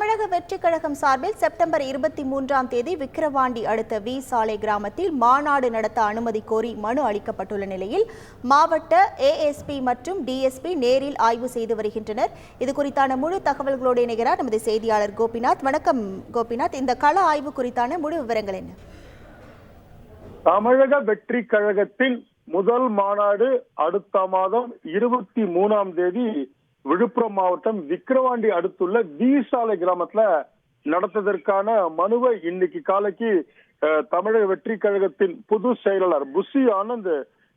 தமிழக வெற்றிக் கழகம் சார்பில் செப்டம்பர் இருபத்தி மூன்றாம் தேதி விக்கிரவாண்டி அடுத்த வி சாலை கிராமத்தில் மாநாடு நடத்த அனுமதி கோரி மனு அளிக்கப்பட்டுள்ள நிலையில் மாவட்ட ஏஎஸ்பி மற்றும் டிஎஸ்பி நேரில் ஆய்வு செய்து வருகின்றனர். இது குறித்தான முழு தகவல்களோடு இணைகிறார் நமது செய்தியாளர் கோபிநாத். வணக்கம் கோபிநாத். இந்த கள ஆய்வு குறித்தான முழு விவரங்கள் என்ன? தமிழக வெற்றி கழகத்தின் முதல் மாநாடு அடுத்த மாதம் இருபத்தி மூணாம் தேதி விழுப்புரம் மாவட்டம் விக்கிரவாண்டி அடுத்துள்ள வீசாலை கிராமத்துல நடத்ததற்கான மனுவை இன்னைக்கு காலைக்கு அஹ், தமிழக வெற்றி கழகத்தின் புது செயலாளர் புஷி ஆனந்த்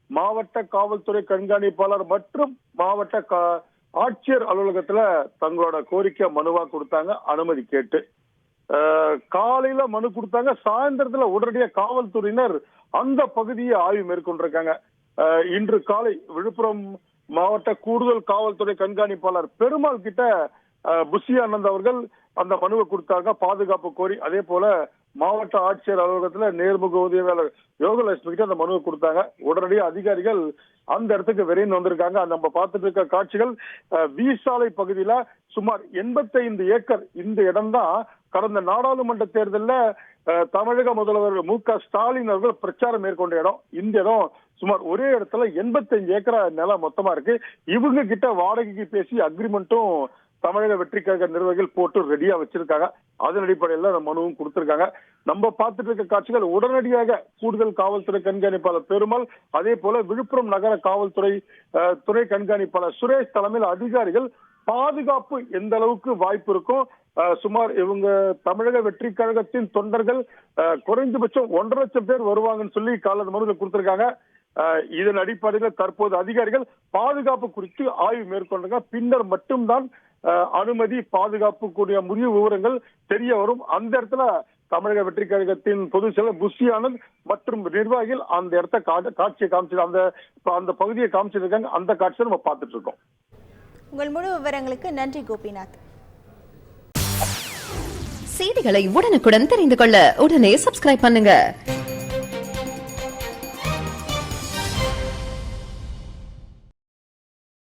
மாவட்ட காவல்துறை கண்காணிப்பாளர் மற்றும் மாவட்ட கா- ஆட்சியர் அலுவலகத்துல தங்களோட கோரிக்கை மனுவா கொடுத்தாங்க அனுமதி கேட்டு. காலையில மனு கொடுத்தாங்க சாயந்தரத்துல உடனடியா காவல்துறையினர் அந்த பகுதியை ஆய்வு மேற்கொண்டிருக்காங்க. அஹ், இன்று காலை விழுப்புரம் மாவட்ட கூடுதல் காவல்துறை கண்காணிப்பாளர் பெருமாள் கிட்ட புஷி ஆனந்த் அவர்கள் அந்த மனுவை கொடுத்தாங்க பாதுகாப்பு கோரி. அதே போல மாவட்ட ஆட்சியர் அலுவலகத்துல நேர்முக உதவியாளர் யோகலட்சுமி கிட்ட அந்த மனுவை கொடுத்தாங்க. உடனடியாக அதிகாரிகள் அந்த இடத்துக்கு விரைந்து வந்திருக்காங்க. நம்ம பார்த்துட்டு இருக்க காட்சிகள் வீசாலை பகுதியில சுமார் 85 ஏக்கர் இந்த இடம்தான் கடந்த நாடாளுமன்ற தேர்தலில் தமிழக முதல்வர் மு க ஸ்டாலின் அவர்கள் பிரச்சாரம் மேற்கொண்ட இடம். இந்த இடம் சுமார் ஒரே இடத்துல 85 ஏக்கரா நிலம் மொத்தமா இருக்கு. இவங்க கிட்ட வாடகைக்கு பேசி அக்ரிமெண்ட்டும் தமிழக வெற்றிக்காக நிர்வாகிகள் போட்டு ரெடியா வச்சிருக்காங்க. அதன் அடிப்படையில் அந்த மனுவும் கொடுத்திருக்காங்க. நம்ம பார்த்துட்டு இருக்க காட்சிகள் உடனடியாக கூடுதல் காவல்துறை கண்காணிப்பாளர் பெருமாள் அதே போல விழுப்புரம் நகர காவல்துறை துறை துணை கண்காணிப்பாளர் சுரேஷ் தலைமையில் அதிகாரிகள் பாதுகாப்பு எந்த அளவுக்கு வாய்ப்பு இருக்கும் சுமார் இவங்க தமிழக வெற்றி கழகத்தின் தொண்டர்கள் குறைந்தபட்சம் ஒன்றரை லட்சம் பேர் வருவாங்கன்னு சொல்லி கால மனுவில் கொடுத்திருக்காங்க. இதன் அடிப்படையில் தற்போது அதிகாரிகள் பாதுகாப்பு குறித்து ஆய்வு மேற்கொண்டாங்க பின்னர் மட்டும்தான் அனுமதி பாதுகாப்பு கூடிய முடிவு விவரங்கள் தெரிய வரும். அந்த இடத்துல தமிழக வெற்றி கழகத்தின் பொதுச் செயலர் புஷி ஆனந்த் மற்றும் நிர்வாகிகள் அந்த இடத்த காட்சியை காமிச்சு அந்த அந்த பகுதியை காமிச்சிருக்காங்க. அந்த காட்சியை நம்ம பார்த்துட்டு இருக்கோம். உங்கள் முழு விவரங்களுக்கு நன்றி கோபிநாத். செய்திகளை உடனுக்குடன் தெரிந்து கொள்ள உடனே சப்ஸ்கிரைப் பண்ணுங்க.